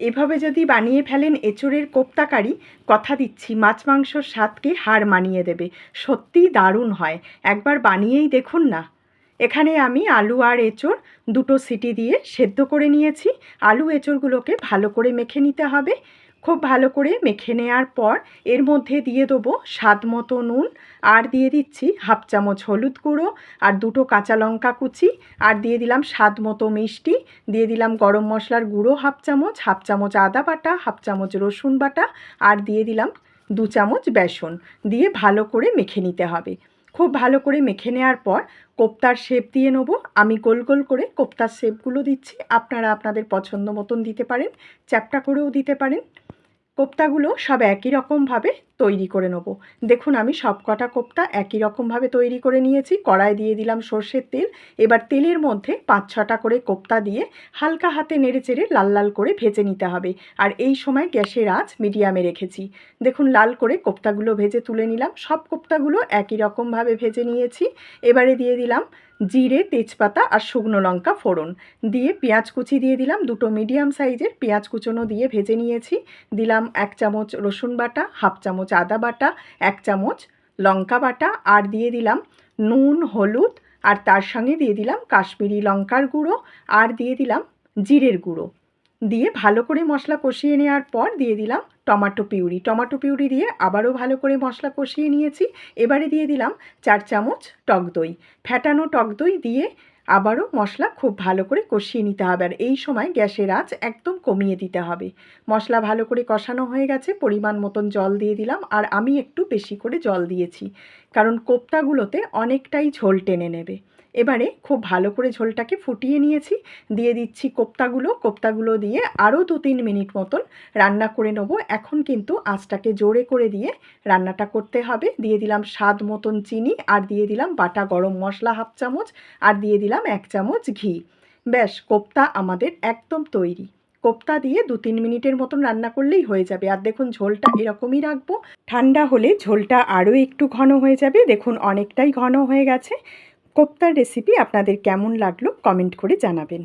এভাবে যদি বানিয়ে ফেলেন এঁচোড়ের কোপ্তাকারি, কথা দিচ্ছি, মাছ মাংসর স্বাদকে হার মানিয়ে দেবে। সত্যিই দারুণ হয়। একবার বানিয়েই দেখুন না। এখানে আমি আলু আর এঁচোড় দুটো সিটি দিয়ে সেদ্ধ করে নিয়েছি। আলু এঁচোড়গুলোকে ভালো করে মেখে নিতে হবে। খুব ভালো করে মেখে নেওয়ার পর এর মধ্যে দিয়ে দেবো স্বাদ মতো নুন আর দিয়ে দিচ্ছি হাফ চামচ হলুদ গুঁড়ো আর দুটো কাঁচা লঙ্কা কুচি আর দিয়ে দিলাম স্বাদ মতো মিষ্টি। দিয়ে দিলাম গরম মশলার গুঁড়ো হাফ চামচ হাফ চামচ আদা বাটা, হাফ চামচ রসুন বাটা আর দিয়ে দিলাম দু চামচ বেসন। দিয়ে ভালো করে মেখে নিতে হবে। খুব ভালো করে মেখে নেওয়ার পর কোপ্তার শেপ দিয়ে নেব। আমি গোল গোল করে কোপ্তার শেপগুলো দিচ্ছি। আপনারা আপনাদের পছন্দ মতন দিতে পারেন, চ্যাপটা করেও দিতে পারেন। কোপ্তাগুলো সব একই রকমভাবে তৈরি করে নেব। দেখুন, আমি সব কটা কোপ্তা একই রকমভাবে তৈরি করে নিয়েছি। কড়াই দিয়ে দিলাম সর্ষের তেল। এবার তেলের মধ্যে পাঁচ ছটা করে কোপ্তা দিয়ে হালকা হাতে নেড়ে চেড়ে লাল লাল করে ভেজে নিতে হবে। আর এই সময় গ্যাসের আঁচ মিডিয়ামে রেখেছি। দেখুন, লাল করে কোপ্তাগুলো ভেজে তুলে নিলাম। সব কোপ্তাগুলো একই রকমভাবে ভেজে নিয়েছি। এবারে দিয়ে দিলাম জিরে, তেজপাতা আর শুকনো লঙ্কা ফোড়ন। দিয়ে পেঁয়াজ কুচি দিয়ে দিলাম। দুটো মিডিয়াম সাইজের পেঁয়াজ কুচনো দিয়ে ভেজে নিয়েছি। দিলাম এক চামচ রসুন বাটা, হাফ চামচ আদা বাটা, এক চামচ লঙ্কা বাটা আর দিয়ে দিলাম নুন, হলুদ আর তার সঙ্গে দিয়ে দিলাম কাশ্মীরি লঙ্কার গুঁড়ো আর দিয়ে দিলাম জিরের গুঁড়ো। দিয়ে ভালো করে মশলা কষিয়ে নেওয়ার পর দিয়ে দিলাম টমাটো পিউরি। টমাটো পিউরি দিয়ে আবারও ভালো করে মশলা কষিয়ে নিয়েছি। এবারে দিয়ে দিলাম চার চামচ টক দই। ফ্যাটানো টক দই দিয়ে আবারও মশলা খুব ভালো করে কষিয়ে নিতে হবে আর এই সময় গ্যাসের আঁচ একদম কমিয়ে দিতে হবে। মশলা ভালো করে কষানো হয়ে গেছে, পরিমাণ মতন জল দিয়ে দিলাম আর আমি একটু বেশি করে জল দিয়েছি। কারণ কোপ্তাগুলোতে অনেকটাই ঝোল টেনে নেবে। এবারে খুব ভালো করে ঝোলটাকে ফুটিয়ে নিয়েছি। দিয়ে দিচ্ছি কোপ্তাগুলো। কোপ্তাগুলো দিয়ে আরও দু তিন মিনিট মতন রান্না করে নেব। এখন কিন্তু আঁচটাকে জোরে করে দিয়ে রান্নাটা করতে হবে। দিয়ে দিলাম স্বাদ মতন চিনি আর দিয়ে দিলাম বাটা গরম মশলা হাফ চামচ আর দিয়ে দিলাম এক চামচ ঘি। ব্যাস, কোপ্তা আমাদের একদম তৈরি। কোপ্তা দিয়ে দু তিন মিনিটের মতন রান্না করলেই হয়ে যাবে। আর দেখুন ঝোলটা এরকমই রাখব। ঠান্ডা হলে ঝোলটা আরও একটু ঘন হয়ে যাবে। দেখুন অনেকটাই ঘন হয়ে গেছে। কোপ্তার রেসিপি আপনাদের কেমন লাগল কমেন্ট করে জানাবেন।